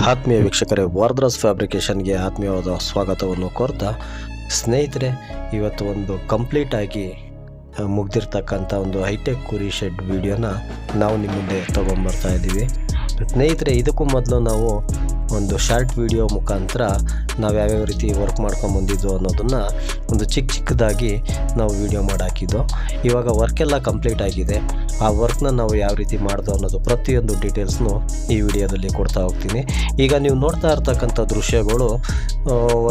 ಆತ್ಮೀಯ ವೀಕ್ಷಕರೇ ವಾರ್ದ್ರಾಸ್ ಫ್ಯಾಬ್ರಿಕೇಷನ್ಗೆ ಆತ್ಮೀಯವಾದ ಸ್ವಾಗತವನ್ನು ಕೋರ್ತಾ ಸ್ನೇಹಿತರೆ, ಇವತ್ತು ಒಂದು ಕಂಪ್ಲೀಟ್ ಆಗಿ ಮುಗ್ದಿರ್ತಕ್ಕಂಥ ಒಂದು ಹೈಟೆಕ್ ಕುರಿ ಶೆಡ್ ವಿಡಿಯೋನ ನಾವು ನಿಮ್ಮ ಮುಂದೆ ತೊಗೊಂಬರ್ತಾ ಇದ್ದೀವಿ. ಸ್ನೇಹಿತರೆ, ಇದಕ್ಕೂ ಮೊದಲು ನಾವು ಒಂದು ಶಾರ್ಟ್ ವಿಡಿಯೋ ಮುಖಾಂತರ ನಾವು ಯಾವ್ಯಾವ ರೀತಿ ವರ್ಕ್ ಮಾಡ್ಕೊಂಡು ಬಂದಿದ್ದು ಅನ್ನೋದನ್ನು ಒಂದು ಚಿಕ್ಕ ಚಿಕ್ಕದಾಗಿ ನಾವು ವಿಡಿಯೋ ಮಾಡಾಕಿದ್ದು ಇವಾಗ ವರ್ಕ್ ಎಲ್ಲ ಕಂಪ್ಲೀಟ್ ಆಗಿದೆ. ಆ ವರ್ಕ್ನ ನಾವು ಯಾವ ರೀತಿ ಮಾಡ್ದು ಅನ್ನೋದು ಪ್ರತಿಯೊಂದು ಡೀಟೇಲ್ಸ್ನು ಈ ವಿಡಿಯೋದಲ್ಲಿ ಕೊಡ್ತಾ ಹೋಗ್ತೀನಿ. ಈಗ ನೀವು ನೋಡ್ತಾ ಇರ್ತಕ್ಕಂಥ ದೃಶ್ಯಗಳು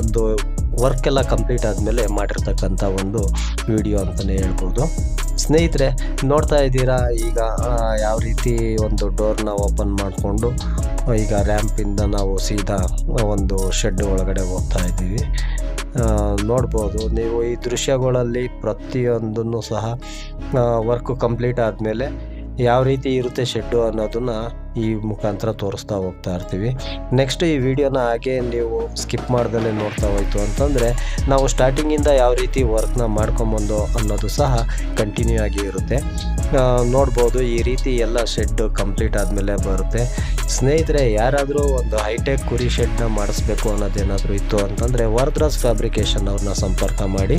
ಒಂದು ವರ್ಕ್ ಎಲ್ಲ ಕಂಪ್ಲೀಟ್ ಆದಮೇಲೆ ಮಾಡಿರ್ತಕ್ಕಂಥ ಒಂದು ವಿಡಿಯೋ ಅಂತಲೇ ಹೇಳ್ಬೋದು. ಸ್ನೇಹಿತರೆ, ನೋಡ್ತಾ ಇದ್ದೀರಾ? ಈಗ ಯಾವ ರೀತಿ ಒಂದು ಡೋರ್ನ ಓಪನ್ ಮಾಡಿಕೊಂಡು ಈಗ ರ್ಯಾಂಪಿಂದ ನಾವು ಸೀದಾ ಒಂದು ಶೆಡ್ ಒಳಗಡೆ ಹೋಗ್ತಾ ಇದ್ದೀವಿ. ನೋಡ್ಬೋದು, ನೀವು ಈ ದೃಶ್ಯಗಳಲ್ಲಿ ಪ್ರತಿಯೊಂದನ್ನು ಸಹ ವರ್ಕು ಕಂಪ್ಲೀಟ್ ಆದಮೇಲೆ ಯಾವ ರೀತಿ ಇರುತ್ತೆ ಶೆಡ್ಡು ಅನ್ನೋದನ್ನ ಈ ಮುಖಾಂತರ ತೋರಿಸ್ತಾ ಹೋಗ್ತಾ ಇರ್ತೀವಿ. ನೆಕ್ಸ್ಟ್ ಈ ವಿಡಿಯೋನ ಹಾಗೆ ನೀವು ಸ್ಕಿಪ್ ಮಾಡ್ದಲೇ ನೋಡ್ತಾ ಹೋಯ್ತು ಅಂತಂದರೆ, ನಾವು ಸ್ಟಾರ್ಟಿಂಗಿಂದ ಯಾವ ರೀತಿ ವರ್ಕ್ನ ಮಾಡ್ಕೊಂಬಂದು ಅನ್ನೋದು ಸಹ ಕಂಟಿನ್ಯೂ ಆಗಿ ಇರುತ್ತೆ. ನೋಡ್ಬೋದು ಈ ರೀತಿ ಎಲ್ಲ ಶೆಡ್ ಕಂಪ್ಲೀಟ್ ಆದಮೇಲೆ ಬರುತ್ತೆ. ಸ್ನೇಹಿತರೆ, ಯಾರಾದರೂ ಒಂದು ಹೈಟೆಕ್ ಕುರಿ ಶೆಡ್ನ ಮಾಡಿಸ್ಬೇಕು ಅನ್ನೋದೇನಾದರೂ ಇತ್ತು ಅಂತಂದರೆ ವರ್ದ್ರಾಸ್ ಫ್ಯಾಬ್ರಿಕೇಷನ್ ಅವ್ರನ್ನ ಸಂಪರ್ಕ ಮಾಡಿ,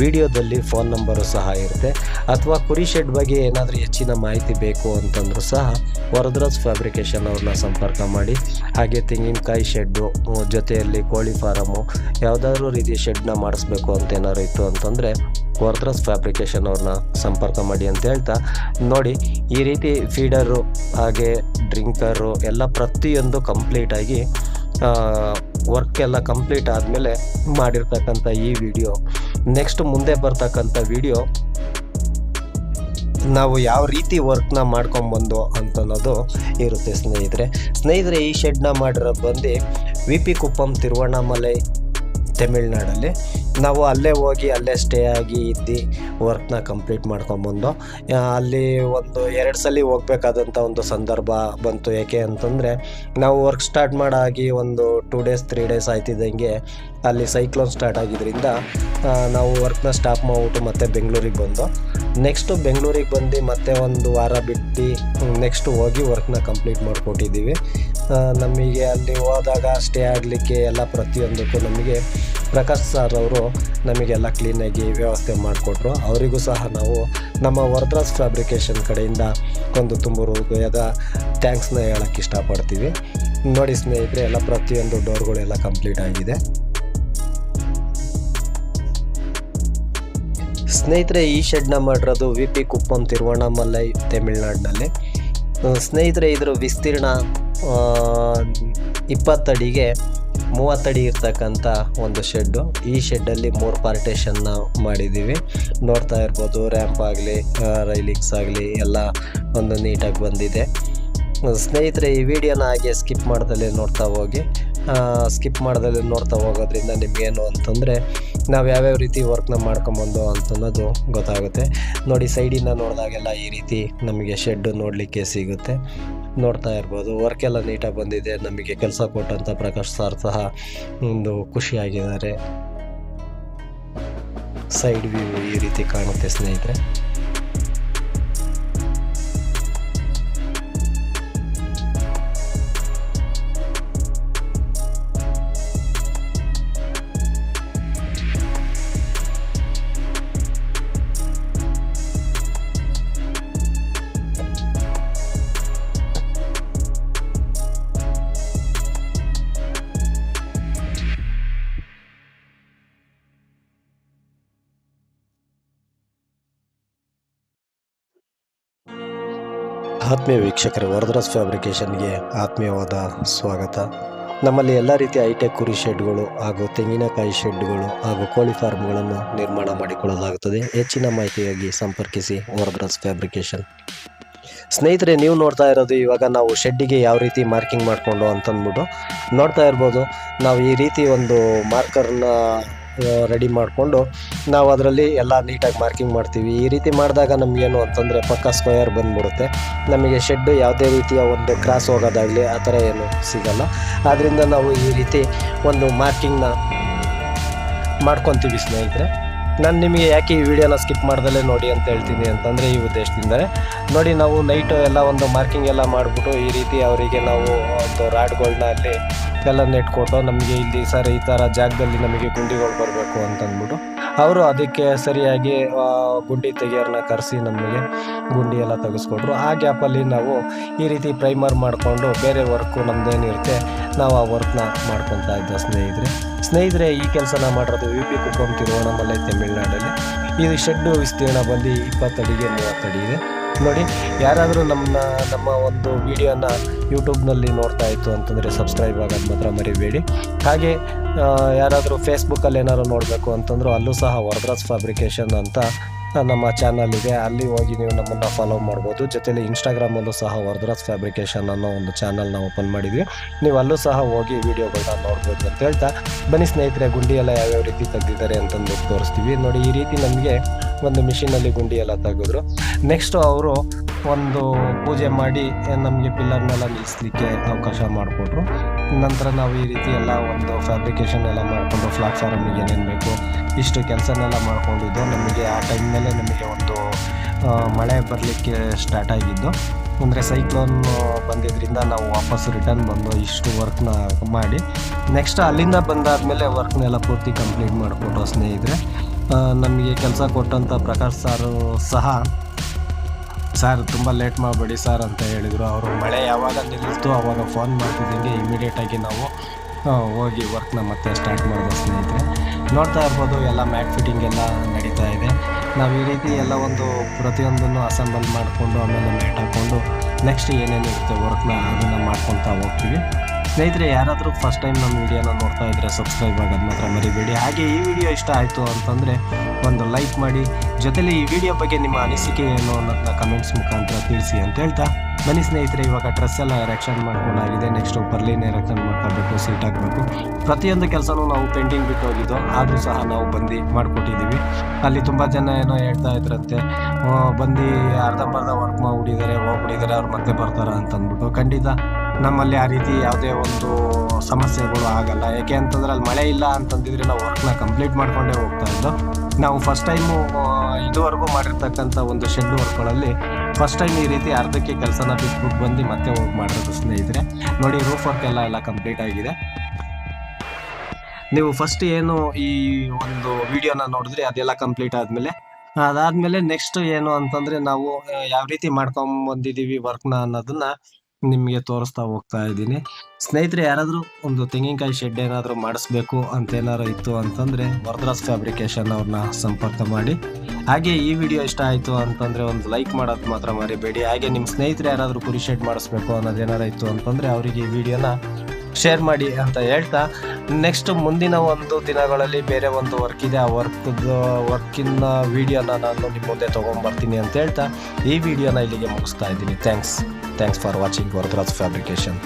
ವಿಡಿಯೋದಲ್ಲಿ ಫೋನ್ ನಂಬರು ಸಹ ಇರುತ್ತೆ. ಅಥವಾ ಕುರಿ ಶೆಡ್ ಬಗ್ಗೆ ಏನಾದರೂ ಹೆಚ್ಚಿನ ಮಾಹಿತಿ ಬೇಕು ಅಂತಂದರೂ ಸಹ, ವರದ್ರಾಜ್ ಫ್ಯಾಬ್ರಿಕೇಷನ್ ಅವ್ರನ್ನ ಸಂಪರ್ಕ ಮಾಡಿ, ಹಾಗೆ ತೆಂಗಿನಕಾಯಿ ಶೆಡ್ಡು ಜೊತೆಯಲ್ಲಿ ಕೋಳಿ ಫಾರಮು ಯಾವುದಾದ್ರೂ ರೀತಿಯ ಶೆಡ್ನ ಮಾಡಿಸ್ಬೇಕು ಅಂತ ಏನಾದ್ರು ಇತ್ತು ಅಂತಂದರೆ ವರ್ತ್ರಸ್ ಫ್ಯಾಬ್ರಿಕೇಶನ್ ಅವ್ರನ್ನ ಸಂಪರ್ಕ ಮಾಡಿ ಅಂತ ಹೇಳ್ತಾ, ನೋಡಿ, ಈ ರೀತಿ ಫೀಡರು ಹಾಗೆ ಡ್ರಿಂಕರು ಎಲ್ಲ ಪ್ರತಿಯೊಂದು ಕಂಪ್ಲೀಟಾಗಿ ವರ್ಕ್ ಎಲ್ಲ ಕಂಪ್ಲೀಟ್ ಆದಮೇಲೆ ಮಾಡಿರ್ತಕ್ಕಂಥ ಈ ವಿಡಿಯೋ ನೆಕ್ಸ್ಟ್ ಮುಂದೆ ಬರ್ತಕ್ಕಂಥ ವಿಡಿಯೋ ನಾವು ಯಾವ ರೀತಿ ವರ್ಕ್ನ ಮಾಡ್ಕೊಂಬಂದು ಅಂತ ಅನ್ನೋದು ಇರುತ್ತೆ ಸ್ನೇಹಿತರೆ. ಸ್ನೇಹಿತರೆ, ಈ ಶೆಡ್ನ ಮಾಡಿರೋದು ಬಂದು ವಿ ಪಿ ಕುಪ್ಪಂ ತಿರುವಣ್ಣಾಮಲೈ, ತಮಿಳ್ನಾಡಲ್ಲಿ. ನಾವು ಅಲ್ಲೇ ಹೋಗಿ, ಅಲ್ಲೇ ಸ್ಟೇ ಆಗಿ ಇದ್ದು ವರ್ಕ್ನ ಕಂಪ್ಲೀಟ್ ಮಾಡ್ಕೊಂಬಂದು ಅಲ್ಲಿ ಒಂದು ಎರಡು ಸಲ ಹೋಗಬೇಕಾದಂಥ ಒಂದು ಸಂದರ್ಭ ಬಂತು. ಯಾಕೆ ಅಂತಂದರೆ, ನಾವು ವರ್ಕ್ ಸ್ಟಾರ್ಟ್ ಮಾಡಾಗಿ ಒಂದು ಟೂ ಡೇಸ್ ತ್ರೀ ಡೇಸ್ ಆಯ್ತಿದ್ದಂಗೆ ಅಲ್ಲಿ ಸೈಕ್ಲೋನ್ ಸ್ಟಾರ್ಟ್ ಆಗಿದ್ದರಿಂದ ನಾವು ವರ್ಕ್ನ ಸ್ಟಾಪ್ ಮಾಡಿಬಿಟ್ಟು ಮತ್ತೆ ಬೆಂಗಳೂರಿಗೆ ಬಂದು ನೆಕ್ಸ್ಟು ಬೆಂಗಳೂರಿಗೆ ಬಂದು ಮತ್ತೆ ಒಂದು ವಾರ ಬಿಟ್ಟು ನೆಕ್ಸ್ಟು ಹೋಗಿ ವರ್ಕ್ನ ಕಂಪ್ಲೀಟ್ ಮಾಡಿಕೊಟ್ಟಿದ್ದೀವಿ. ನಮಗೆ ಅಲ್ಲಿ ಹೋದಾಗ ಸ್ಟೇ ಆಗಲಿಕ್ಕೆ ಎಲ್ಲ ಪ್ರತಿಯೊಂದಕ್ಕೂ ನಮಗೆ ಪ್ರಕಾಶ್ ಸರ್ ಅವರು ನಮಗೆಲ್ಲ ಕ್ಲೀನಾಗಿ ವ್ಯವಸ್ಥೆ ಮಾಡಿಕೊಟ್ರು. ಅವರಿಗೂ ಸಹ ನಾವು ನಮ್ಮ ವರ್ದ್ರಾಸ್ ಫ್ಯಾಬ್ರಿಕೇಷನ್ ಕಡೆಯಿಂದ ಒಂದು ತುಂಬ ಹೃದಯದ ಥ್ಯಾಂಕ್ಸ್ನ ಹೇಳೋಕ್ಕೆ ಇಷ್ಟಪಡ್ತೀವಿ. ನೋಡಿ ಸ್ನೇಹಿತರೆ, ಎಲ್ಲ ಪ್ರತಿಯೊಂದು ಡೋರ್ಗಳೆಲ್ಲ ಕಂಪ್ಲೀಟ್ ಆಗಿದೆ. ಸ್ನೇಹಿತರೆ, ಈ ಶೆಡ್ನ ಮಾಡಿರೋದು ವಿ ಪಿ ಕುಪ್ಪಂ ತಿರುವಣ್ಣಾಮಲೈ ತಮಿಳ್ನಾಡಿನಲ್ಲಿ. ಸ್ನೇಹಿತರೆ, ಇದರ ವಿಸ್ತೀರ್ಣ ಇಪ್ಪತ್ತಡಿಗೆ ಮೂವತ್ತಡಿ ಇರ್ತಕ್ಕಂಥ ಒಂದು ಶೆಡ್ಡು ಈ ಶೆಡ್ಡಲ್ಲಿ ಮೂರು ಪಾರ್ಟೇಷನ್ನ ಮಾಡಿದ್ದೀವಿ. ನೋಡ್ತಾ ಇರ್ಬೋದು ರ್ಯಾಂಪ್ ಆಗಲಿ ರೈಲಿಂಗ್ಸ್ ಆಗಲಿ, ಎಲ್ಲ ಒಂದು ನೀಟಾಗಿ ಬಂದಿದೆ. ಸ್ನೇಹಿತರೆ, ಈ ವಿಡಿಯೋನ ಹಾಗೆ ಸ್ಕಿಪ್ ಮಾಡ್ದಲೇ ನೋಡ್ತಾ ಹೋಗಿ. ಸ್ಕಿಪ್ ಮಾಡೋದಲ್ಲಿ ನೋಡ್ತಾ ಹೋಗೋದ್ರಿಂದ ನಿಮಗೇನು ಅಂತಂದರೆ ನಾವು ಯಾವ್ಯಾವ ರೀತಿ ವರ್ಕ್ನ ಮಾಡ್ಕೊಂಬಂದು ಅಂತ ಅನ್ನೋದು ಗೊತ್ತಾಗುತ್ತೆ. ನೋಡಿ ಸೈಡಿಂದ ನೋಡಿದಾಗೆಲ್ಲ ಈ ರೀತಿ ನಮಗೆ ಶೆಡ್ಡು ನೋಡಲಿಕ್ಕೆ ಸಿಗುತ್ತೆ. ನೋಡ್ತಾ ಇರ್ಬೋದು. ವರ್ಕ್ ಎಲ್ಲ ನೀಟಾಗಿ ಬಂದಿದೆ. ನಮಗೆ ಕೆಲಸ ಕೊಟ್ಟಂಥ ಪ್ರಕಾಶ್ ಸರ್ ಸಹ ಒಂದು ಖುಷಿಯಾಗಿದ್ದಾರೆ. ಸೈಡ್ ವ್ಯೂ ಈ ರೀತಿ ಕಾಣುತ್ತೆ ಸ್ನೇಹಿತರೆ. ಆತ್ಮೀಯ ವೀಕ್ಷಕರೇ, ವರದರಾಜ್ ಫ್ಯಾಬ್ರಿಕೇಷನ್ಗೆ ಆತ್ಮೀಯವಾದ ಸ್ವಾಗತ. ನಮ್ಮಲ್ಲಿ ಎಲ್ಲ ರೀತಿಯ ಹೈಟೆಕ್ ಕುರಿ ಶೆಡ್ಗಳು ಹಾಗೂ ತೆಂಗಿನಕಾಯಿ ಶೆಡ್ಗಳು ಹಾಗೂ ಕೋಳಿ ಫಾರ್ಮ್ಗಳನ್ನು ನಿರ್ಮಾಣ ಮಾಡಿಕೊಳ್ಳಲಾಗುತ್ತದೆ. ಹೆಚ್ಚಿನ ಮಾಹಿತಿಗಾಗಿ ಸಂಪರ್ಕಿಸಿ ವರದರಾಜ್ ಫ್ಯಾಬ್ರಿಕೇಷನ್ ಸ್ನೇಹಿತರೆ, ನೀವು ನೋಡ್ತಾ ಇರೋದು ಇವಾಗ ನಾವು ಶೆಡ್ಡಿಗೆ ಯಾವ ರೀತಿ ಮಾರ್ಕಿಂಗ್ ಮಾಡಿಕೊಂಡು ಅಂತಂದ್ಬಿಟ್ಟು ನೋಡ್ತಾ ಇರ್ಬೋದು. ನಾವು ಈ ರೀತಿ ಒಂದು ಮಾರ್ಕರ್ನ ರೆಡಿ ಮಾಡಿಕೊಂಡು ನಾವು ಅದರಲ್ಲಿ ಎಲ್ಲ ನೀಟಾಗಿ ಮಾರ್ಕಿಂಗ್ ಮಾಡ್ತೀವಿ. ಈ ರೀತಿ ಮಾಡಿದಾಗ ನಮಗೇನು ಅಂತಂದರೆ ಪಕ್ಕ ಸ್ಕ್ವಯರ್ ಬಂದ್ಬಿಡುತ್ತೆ. ನಮಗೆ ಶೆಡ್ಡು ಯಾವುದೇ ರೀತಿಯ ಒಂದು ಕ್ರಾಸ್ ಹೋಗೋದಾಗಲಿ ಆ ಥರ ಏನು ಸಿಗಲ್ಲ. ಆದ್ದರಿಂದ ನಾವು ಈ ರೀತಿ ಒಂದು ಮಾರ್ಕಿಂಗ್ನ ಮಾಡ್ಕೊತೀವಿ ಸ್ನೇಹಿತರೆ. ನಾನು ನಿಮಗೆ ಯಾಕೆ ಈ ವಿಡಿಯೋನ ಸ್ಕಿಪ್ ಮಾಡ್ದಲೇ ನೋಡಿ ಅಂತ ಹೇಳ್ತೀನಿ ಅಂತಂದರೆ ಈ ಉದ್ದೇಶದಿಂದಲೇ. ನೋಡಿ ನಾವು ನೈಟು ಎಲ್ಲ ಒಂದು ಮಾರ್ಕಿಂಗ್ ಎಲ್ಲ ಮಾಡಿಬಿಟ್ಟು ಈ ರೀತಿ ಅವರಿಗೆ ನಾವು ಒಂದು ರಾಡ್ಗಳನ್ನ ಅಲ್ಲಿ ಎಲ್ಲ ನೆಟ್ಕೊಟ್ಟು ನಮಗೆ ಇಲ್ಲಿ ಸರ್ ಈ ಥರ ಜಾಗದಲ್ಲಿ ನಮಗೆ ಗುಂಡಿಗಳು ಬರಬೇಕು ಅಂತಂದ್ಬಿಟ್ಟು ಅವರು ಅದಕ್ಕೆ ಸರಿಯಾಗಿ ಗುಂಡಿ ತೆಗೆಯೋರನ್ನ ಕರೆಸಿ ನಮಗೆ ಗುಂಡಿ ಎಲ್ಲ ತೆಗೆಸ್ಕೊಟ್ರು. ಆ ಗ್ಯಾಪಲ್ಲಿ ನಾವು ಈ ರೀತಿ ಪ್ರೈಮರ್ ಮಾಡಿಕೊಂಡು ಬೇರೆ ವರ್ಕು ನಮ್ಮದೇನಿರುತ್ತೆ ನಾವು ಆ ವರ್ಕ್ನ ಮಾಡ್ಕೊತಾ ಇದ್ದ ಸ್ನೇಹಿತರೆ. ಸ್ನೇಹಿತರೆ, ಈ ಕೆಲಸನ ಮಾಡಿರೋದು ಯು ಪಿ ಕುಪ್ಪಂ ತಿರುವಣ್ಣಾಮಲೈ ತಮಿಳ್ನಾಡಲ್ಲಿ. ಇದು ಶೆಡ್ಡು ವಿಸ್ತೀರ್ಣ ಬಂದು ಇಪ್ಪತ್ತಡಿಗೆ ಮೂವತ್ತಡಿ ಇದೆ. ನೋಡಿ, ಯಾರಾದರೂ ನಮ್ಮ ನಮ್ಮ ಒಂದು ವಿಡಿಯೋನ ಯೂಟ್ಯೂಬ್ನಲ್ಲಿ ನೋಡ್ತಾ ಇತ್ತು ಅಂತಂದರೆ ಸಬ್ಸ್ಕ್ರೈಬ್ ಆಗೋದು ಮಾತ್ರ ಮರಿಬೇಡಿ. ಹಾಗೆ ಯಾರಾದರೂ ಫೇಸ್ಬುಕ್ಕಲ್ಲಿ ಏನಾದ್ರು ನೋಡಬೇಕು ಅಂತಂದರೂ ಅಲ್ಲೂ ಸಹ ವರದ್ರಾಜ್ ಫ್ಯಾಬ್ರಿಕೇಶನ್ ಅಂತ ನಮ್ಮ ಚಾನಲ್ ಇದೆ. ಅಲ್ಲಿ ಹೋಗಿ ನೀವು ನಮ್ಮನ್ನು ಫಾಲೋ ಮಾಡ್ಬೋದು. ಜೊತೆಲಿ ಇನ್ಸ್ಟಾಗ್ರಾಮಲ್ಲೂ ಸಹ ವರದ್ರಾಜ್ ಫ್ಯಾಬ್ರಿಕೇಶನ್ ಅನ್ನೋ ಒಂದು ಚಾನಲ್ನ ಓಪನ್ ಮಾಡಿದ್ವಿ. ನೀವು ಅಲ್ಲೂ ಸಹ ಹೋಗಿ ವೀಡಿಯೋಗಳನ್ನ ನೋಡ್ಬೋದು ಅಂತ ಹೇಳ್ತಾ. ಬನ್ನಿ ಸ್ನೇಹಿತರೆ, ಗುಂಡಿಯೆಲ್ಲ ಯಾವ್ಯಾವ ರೀತಿ ತೆಗೆದಿದ್ದಾರೆ ಅಂತಂದು ತೋರಿಸ್ತೀವಿ. ನೋಡಿ, ಈ ರೀತಿ ನಮಗೆ ಒಂದು ಮಿಷಿನಲ್ಲಿ ಗುಂಡಿ ಎಲ್ಲ ತೆಗೆದ್ರು. ನೆಕ್ಸ್ಟ್ ಅವರು ಒಂದು ಪೂಜೆ ಮಾಡಿ ನಮಗೆ ಪಿಲ್ಲರ್ನೆಲ್ಲ ನಿಲ್ಲಿಸಲಿಕ್ಕೆ ಅವಕಾಶ ಮಾಡಿಕೊಟ್ರು. ನಂತರ ನಾವು ಈ ರೀತಿ ಎಲ್ಲ ಒಂದು ಫ್ಯಾಬ್ರಿಕೇಶನ್ ಎಲ್ಲ ಮಾಡಿಕೊಂಡು ಪ್ಲಾಟ್ಫಾರ್ಮಿಗೆ ಏನೇನು ಬೇಕು, ಇಷ್ಟು ಕೆಲಸನೆಲ್ಲ ಮಾಡಿಕೊಂಡಿದ್ದು. ನಮಗೆ ಆ ಟೈಮ್ನಲ್ಲೇ ನಮಗೆ ಒಂದು ಮಳೆ ಬರಲಿಕ್ಕೆ ಸ್ಟಾರ್ಟ್ ಆಗಿದ್ದು. ಅಂದರೆ ಸೈಕ್ಲೋನ್ ಬಂದಿದ್ದರಿಂದ ನಾವು ವಾಪಸ್ ರಿಟರ್ನ್ ಬಂದು ಇಷ್ಟು ವರ್ಕ್ನ ಮಾಡಿ. ನೆಕ್ಸ್ಟ್ ಅಲ್ಲಿಂದ ಬಂದಾದಮೇಲೆ ವರ್ಕ್ನೆಲ್ಲ ಪೂರ್ತಿ ಕಂಪ್ಲೀಟ್ ಮಾಡಿಕೊಟ್ಟು ಸ್ನೇಹಿತರೆ. ನಮಗೆ ಕೆಲಸ ಕೊಟ್ಟಂಥ ಪ್ರಕಾಶ್ ಸಾರು ಸಹ. ಸರ್ ತುಂಬ ಲೇಟ್ ಮಾಡಬೇಡಿ ಸರ್ ಅಂತ ಹೇಳಿದರು. ಅವರು ಮಳೆ ಯಾವಾಗ ನಿಲ್ಲಿಸ್ತು ಅವಾಗ ಫೋನ್ ಮಾಡ್ತಿದ್ದಂಗೆ ಇಮಿಡಿಯೇಟಾಗಿ ನಾವು ಹೋಗಿ ವರ್ಕ್ನ ಮತ್ತೆ ಸ್ಟಾರ್ಟ್ ಮಾಡಿದೆ ಸ್ನೇಹಿತರೆ. ನೋಡ್ತಾ ಇರ್ಬೋದು, ಎಲ್ಲ ಮ್ಯಾಟ್ ಫಿಟ್ಟಿಂಗ್ ಎಲ್ಲ ನಡೀತಾ ಇದೆ. ನಾವು ಈ ರೀತಿ ಎಲ್ಲ ಒಂದು ಪ್ರತಿಯೊಂದನ್ನು ಅಸೆಂಬಲ್ ಮಾಡಿಕೊಂಡು ಆಮೇಲೆ ಮ್ಯಾಟ್ ಹಾಕ್ಕೊಂಡು ನೆಕ್ಸ್ಟ್ ಏನೇನಿರುತ್ತೆ ವರ್ಕ್ನ ಅದನ್ನು ಮಾಡ್ಕೊತಾ ಹೋಗ್ತೀವಿ. ಸ್ನೇಹಿತರೆ, ಯಾರಾದರೂ ಫಸ್ಟ್ ಟೈಮ್ ನಮ್ಮ ವಿಡಿಯೋನ ನೋಡ್ತಾ ಇದ್ದರೆ ಸಬ್ಸ್ಕ್ರೈಬ್ ಆಗೋದು ಮಾತ್ರ ಮರಿಬೇಡಿ. ಹಾಗೆ ಈ ವಿಡಿಯೋ ಇಷ್ಟ ಆಯಿತು ಅಂತಂದರೆ ಒಂದು ಲೈಕ್ ಮಾಡಿ. ಜೊತೆಲಿ ಈ ವಿಡಿಯೋ ಬಗ್ಗೆ ನಿಮ್ಮ ಅನಿಸಿಕೆ ಏನು ಅನ್ನೋದನ್ನ ಕಮೆಂಟ್ಸ್ ಮುಖಾಂತರ ತಿಳಿಸಿ ಅಂತ ಹೇಳ್ತಾ. ಬನ್ನಿ ಸ್ನೇಹಿತರೆ, ಇವಾಗ ಡ್ರೆಸ್ ಎಲ್ಲ ಎರೆಕ್ಷನ್ ಮಾಡ್ಕೊಂಡಾಗಿದೆ. ನೆಕ್ಸ್ಟ್ ಬರ್ಲಿನ ಎರೆಕ್ಷನ್ ಮಾಡ್ಕೋಬೇಕು ಸೀಟ್ ಹಾಕಬೇಕು. ಪ್ರತಿಯೊಂದು ಕೆಲಸನೂ ನಾವು ಪೆಂಡಿಂಗ್ ಬಿಟ್ಟು ಹೋಗಿದ್ದು. ಆದರೂ ಸಹ ನಾವು ಬಂದು ಮಾಡಿಕೊಟ್ಟಿದ್ದೀವಿ. ಅಲ್ಲಿ ತುಂಬ ಜನ ಏನೋ ಹೇಳ್ತಾ ಇದ್ರಂತೆ ಬಂದು ಅರ್ಧಂಬರ್ಧ ವರ್ಕ್ ಮಾಡಿಬಿಟ್ಟಿದ್ದಾರೆ, ಹೋಗ್ಬಿಟ್ಟಿದ್ದಾರೆ, ಅವ್ರು ಮತ್ತೆ ಬರ್ತಾರ? ಅಂತ ಅಂದ್ಬಿಟ್ಟು ಖಂಡಿತ ನಮ್ಮಲ್ಲಿ ಆ ರೀತಿ ಯಾವುದೇ ಒಂದು ಸಮಸ್ಯೆಗಳು ಆಗಲ್ಲ. ಯಾಕೆ ಅಂತಂದ್ರೆ ಅಲ್ಲಿ ಮಳೆ ಇಲ್ಲ ಅಂತಂದಿದ್ರೆ ನಾವು ವರ್ಕ್ನ ಕಂಪ್ಲೀಟ್ ಮಾಡ್ಕೊಂಡೇ ಹೋಗ್ತಾ ಇದ್ದು. ನಾವು ಫಸ್ಟ್ ಟೈಮು ಇದುವರೆಗೂ ಮಾಡಿರ್ತಕ್ಕಂಥ ಒಂದು ಶೆಡ್ ವರ್ಕ್ಗಳಲ್ಲಿ ಫಸ್ಟ್ ಟೈಮ್ ಈ ರೀತಿ ಅರ್ಧಕ್ಕೆ ಕೆಲಸನ ಬಿಟ್ಬಿಟ್ಟು ಬಂದು ಮತ್ತೆ ಹೋಗಿ ಮಾಡಿರೋದು ಸ್ನೇಹಿತರೆ. ನೋಡಿ ರೂಫ್ ವರ್ಕ್ ಎಲ್ಲ ಎಲ್ಲ ಕಂಪ್ಲೀಟ್ ಆಗಿದೆ. ನೀವು ಫಸ್ಟ್ ಏನು ಈ ಒಂದು ವಿಡಿಯೋನ ನೋಡಿದ್ರಿ ಅದೆಲ್ಲ ಕಂಪ್ಲೀಟ್ ಆದಮೇಲೆ, ಅದಾದ್ಮೇಲೆ ನೆಕ್ಸ್ಟ್ ಏನು ಅಂತಂದ್ರೆ ನಾವು ಯಾವ ರೀತಿ ಮಾಡ್ಕೊಂಡ್ ಬಂದಿದೀವಿ ವರ್ಕ್ನ ಅನ್ನೋದನ್ನ ನಿಮಗೆ ತೋರಿಸ್ತಾ ಹೋಗ್ತಾ ಇದ್ದೀನಿ. ಸ್ನೇಹಿತರೆ, ಯಾರಾದರೂ ಒಂದು ತೆಂಗಿನಕಾಯಿ ಶೆಡ್ ಏನಾದರೂ ಮಾಡಿಸ್ಬೇಕು ಅಂತ ಏನಾದ್ರು ಇತ್ತು ಅಂತಂದರೆ ವರದ್ರಾಜ್ ಫ್ಯಾಬ್ರಿಕೇಶನ್ ಅವ್ರನ್ನ ಸಂಪರ್ಕ ಮಾಡಿ. ಹಾಗೆ ಈ ವಿಡಿಯೋ ಇಷ್ಟ ಆಯಿತು ಅಂತಂದರೆ ಒಂದು ಲೈಕ್ ಮಾಡೋದು ಮಾತ್ರ ಮರಿಬೇಡಿ. ಹಾಗೆ ನಿಮ್ಮ ಸ್ನೇಹಿತರು ಯಾರಾದರೂ ಕುರಿ ಶೆಡ್ ಮಾಡಿಸ್ಬೇಕು ಅನ್ನೋದೇನಾರು ಇತ್ತು ಅಂತಂದರೆ ಅವರಿಗೆ ಈ ವಿಡಿಯೋನ ಶೇರ್ ಮಾಡಿ ಅಂತ ಹೇಳ್ತಾ ನೆಕ್ಸ್ಟ್ ಮುಂದಿನ ಒಂದು ದಿನಗಳಲ್ಲಿ ಬೇರೆ ಒಂದು ವರ್ಕ್ ಇದೆ. ಆ ವರ್ಕ್ದು ವರ್ಕಿನ ವೀಡಿಯೋನ ನಾನು ನಿಮ್ಮ ಮುಂದೆ ತೊಗೊಂಬರ್ತೀನಿ ಅಂತ ಹೇಳ್ತಾ, ಈ ವಿಡಿಯೋನ ಇಲ್ಲಿಗೆ ಮುಗಿಸ್ತಾ ಇದ್ದೀನಿ. Thanks thanks for watching Varadaraj fabrication